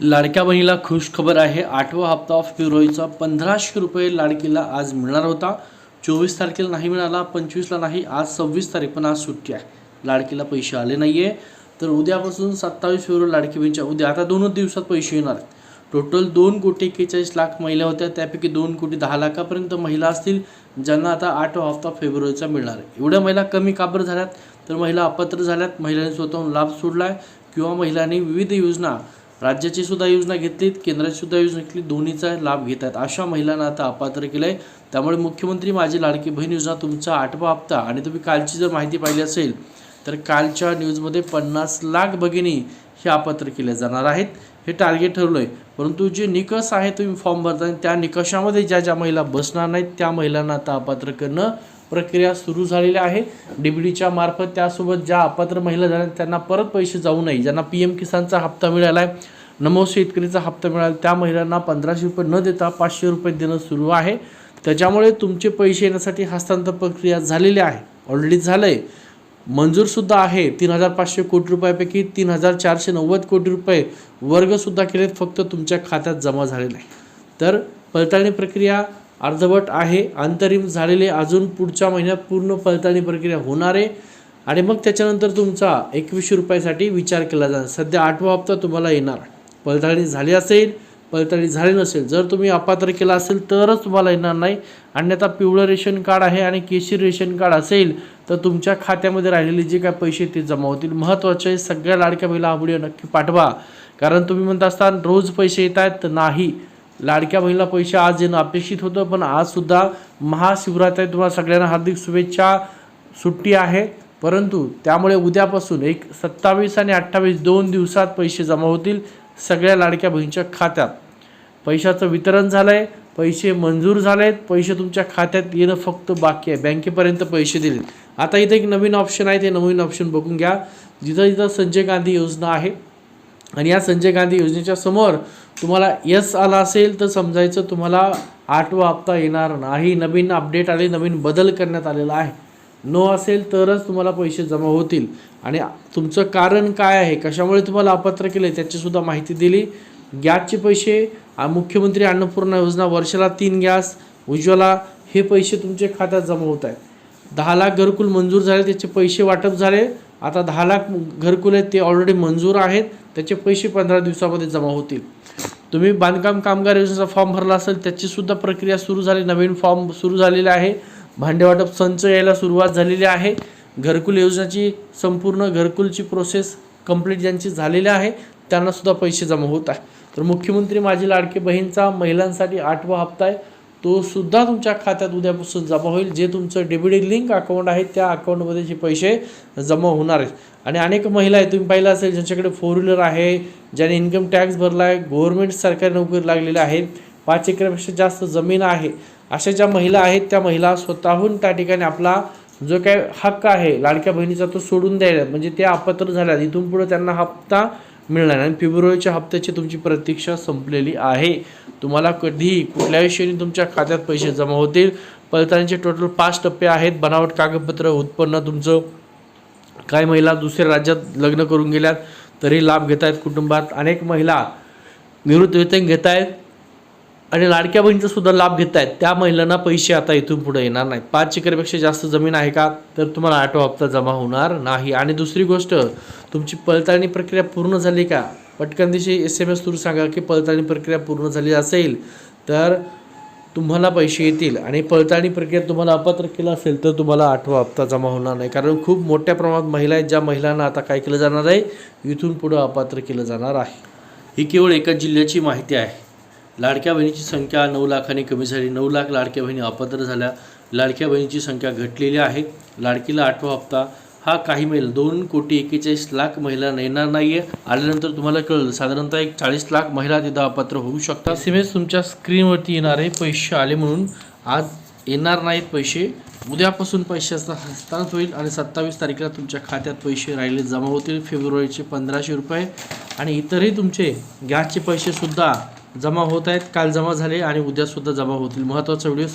लाडक्या बहिणीला खुश खबर आहे. आठवा हप्ता ऑफ फेब्रुवारीचा पंधराशे रुपये लाडकीला आज मिळणार होता. चोवीस तारखेला नाही मिळाला पंचवीसला नाही आज सव्वीस तारीख पण आज सुट्टी आहे. लाडकीला पैसे आले नाही आहे तर उद्यापासून सत्तावीस फेब्रुवारी लाडकी बहिणीच्या उद्या आता दोनच दिवसात पैसे येणार आहेत. टोटल दोन कोटी एक्केचाळीस लाख महिला होत्या. त्यापैकी दोन कोटी दहा लाखापर्यंत महिला असतील ज्यांना आता आठवा हप्ता फेब्रुवारीचा मिळणार आहे. एवढ्या महिला कमी काबर झाल्यात? तर महिला अपात्र झाल्यात. महिलांनी स्वतःहून लाभ सोडला आहे किंवा महिलांनी विविध योजना राज्याची सुद्धा योजना घेतलीत केंद्राची सुद्धा योजना घेतली दोन्हीचा लाभ घेत आहेत. अशा महिलांना आता अपात्र केलं आहे त्यामुळे मुख्यमंत्री माझी लाडकी बहीण योजना तुमचा आठवा हप्ता. आणि तुम्ही कालची जर माहिती पाहिली असेल तर कालच्या न्यूजमध्ये पन्नास लाख भगिनी हे अपात्र केले जाणार आहेत. हे टार्गेट ठरलं आहे परंतु जे निकष आहे तुम्ही फॉर्म भरता त्या निकषामध्ये ज्या ज्या महिला बसणार नाहीत त्या महिलांना आता अपात्र करणं प्रक्रिया सुरू झालेली आहे. डीबीडीच्या मार्फत त्यासोबत ज्या अपात्र महिला झाल्या त्यांना परत पैसे जाऊ नये. ज्यांना पी एम किसानचा हप्ता मिळाला आहे नमो शेतकरीचा हप्ता मिळाला. त्या महिलांना पंधराशे रुपये न देता पाचशे रुपये देणं सुरू आहे. त्याच्यामुळे तुमचे पैसे येण्यासाठी हस्तांतर प्रक्रिया झालेली आहे. ऑलरेडी झालं आहे मंजूरसुद्धा आहे. तीन हजार पाचशे कोटी रुपयापैकी तीन हजार चारशे नव्वद कोटी रुपये वर्गसुद्धा केलेत. फक्त तुमच्या खात्यात जमा झालेले आहे तर पडताळणी प्रक्रिया अर्धवट आहे. अंतरिम झालेले अजून पुढच्या महिन्यात पूर्ण पडताळणी प्रक्रिया होणार आहे. आणि मग त्याच्यानंतर तुमचा एकवीसशे रुपयासाठी विचार केला जाणार. सध्या आठवा हप्ता तुम्हाला येणार पडताळणी झाली असेल पडताळणी झाली नसेल जर तुम्ही अपात्र केला असेल तरच तुम्हाला येणार नाही. अन्यथा पिवळं रेशन कार्ड आहे आणि केशरी रेशन कार्ड असेल तर तुमच्या खात्यामध्ये राहिलेले जे काय पैसे ते जमा होतील. महत्त्वाचे आहे, सगळ्या लाडक्या बहिला हा व्हिडिओ नक्की पाठवा. कारण तुम्ही म्हणत असताना रोज पैसे येत आहेत तर नाही. लाडक्या महिला पैसे आज येणं अपेक्षित होतं पण आजसुद्धा महाशिवरात्र महाशिवरात्री तुम्हाला सगळ्यांना हार्दिक शुभेच्छा. सुट्टी आहे परंतु त्यामुळे उद्यापासून एक सत्तावीस आणि अठ्ठावीस दोन दिवसात पैसे जमा होतील. सगळ्या लाडक्या बहिणीच्या खात्यात. पैशाचं वितरण झालं आहे पैसे मंजूर झाले आहेत पैसे तुमच्या खात्यात येणं फक्त बाकी आहे. बँकेपर्यंत पैसे दिले आता इथं एक नवीन ऑप्शन आहे ते नवीन ऑप्शन बघून घ्या. जिथं जिथं संजय गांधी योजना आहे आणि या संजय गांधी योजनेच्या समोर तुम्हाला यस आला असेल तर समजायचं तुम्हाला आठवा हप्ता येणार नाही. नवीन अपडेट आले नवीन बदल करण्यात आलेला आहे. नो असेल तरच तुम्हाला पैसे जमा होतील. आणि तुमचं कारण काय आहे? कशामुळे तुम्हाला अपात्र केले त्याचीसुद्धा माहिती दिली. गॅसचे पैसे मुख्यमंत्री अन्नपूर्णा योजना वर्षाला तीन गॅस उज्ज्वला हे पैसे तुमच्या खात्यात जमा होत आहेत. दहा लाख घरकुल मंजूर झाले त्याचे पैसे वाटप झाले. आता दहा लाख घरकुल आहेत ते ऑलरेडी मंजूर आहेत. त्याचे पैसे पंधरा दिवसामध्ये जमा होतील. तुम्ही बांधकाम कामगार योजनेचा फॉर्म भरला असेल त्याचीसुद्धा प्रक्रिया सुरू झाली. नवीन फॉर्म सुरू झालेला आहे. भांडेवाटप संच यायला सुरुवात झालेली आहे. घरकुल योजनेची संपूर्ण घरकुलची प्रोसेस कंप्लीट ज्यांची झालेली आहे त्यांनासुद्धा पैसे जमा होत आहे. तर मुख्यमंत्री माझी लाडकी बहीणचा महिलांसाठी आठवा हप्ता आहे. तो सुद्धा तुमच्या खात्यात उद्यापासून जमा होईल. जे तुमचं डेबिट लिंक अकाउंट आहे त्या अकाउंटमध्ये जे पैसे जमा होणार आहेत. आणि अनेक महिला आहेत तुम्ही पाहिलं असेल ज्यांच्याकडे फोर व्हीलर आहे ज्याने इन्कम टॅक्स भरला आहे गव्हर्मेंट सरकारी नोकरी लागलेल्या आहेत पाच एकरपेक्षा जास्त जमीन आहे. अशा ज्या महिला आहेत त्या महिला स्वतःहून त्या ठिकाणी आपला जो काय हक्क आहे लाडक्या बहिणीचा तो सोडून द्यायला म्हणजे ते अपात्र झाल्या इथून पुढे त्यांना हप्ता मिळणार आणि फेब्रुवारीच्या हप्त्याची तुमची प्रतीक्षा संपलेली आहे. तुम्हाला कधीही कुठल्याही क्षणी तुमच्या खात्यात पैसे जमा होतील. पडताळणीचे टोटल पाच टप्पे आहेत. बनावट कागदपत्र उत्पन्न तुमचं काही महिला दुसऱ्या राज्यात लग्न करून गेल्यात तरी लाभ घेत आहेत कुटुंबात. अनेक महिला निवृत्तीवेतन घेत आहेत आणि लाडक्या बहिणीचा सुद्धा लाभ घेत आहेत त्या महिलांना पैसे आता इथून पुढे येणार नाहीत. पाच एकरपेक्षा जास्त जमीन आहे का? तर तुम्हाला आठवा हप्ता जमा होणार नाही. आणि दुसरी गोष्ट तुमची पळताळणी प्रक्रिया पूर्ण झाली का? पटकन दिवशी एस एम एस थ्रू सांगा की पडताळणी प्रक्रिया पूर्ण झाली असेल तर तुम्हाला पैसे येतील. आणि पळताळणी प्रक्रिया तुम्हाला अपात्र केलं असेल तर तुम्हाला आठवा हप्ता जमा होणार नाही. कारण खूप मोठ्या प्रमाणात महिला आहेत ज्या महिलांना आता काय केलं जाणार आहे? इथून पुढं अपात्र केलं जाणार आहे. ही केवळ एका जिल्ह्याची माहिती आहे. लाडक्या बहिणीची संख्या नऊ लाखाने कमी झाली. नऊ लाख लाडक्या बहिणी अपात्र झाल्या. लाडक्या बहिणीची संख्या घटलेली आहे. लाडकीला आठवा हप्ता हा काही महिला दोन कोटी एकेचाळीस लाख महिलांना येणार नाही आहे आल्यानंतर तुम्हाला कळलं. साधारणतः एक चाळीस लाख महिला तिथं अपात्र होऊ शकतात. सिमेज तुमच्या स्क्रीनवरती येणार आहे पैसे आले म्हणून आज येणार नाहीत पैसे. उद्यापासून पैशाचा हस्तांतर होईल आणि सत्तावीस तारखेला तुमच्या खात्यात पैसे राहिले जमा होतील. फेब्रुवारीचे पंधराशे रुपये. आणि इतरही तुमचे गॅसचे पैसेसुद्धा जमा होत आहेत काल जमा झाले आणि उद्यासुद्धा जमा होतील. महत्त्वाचा व्हिडिओ सगळ्या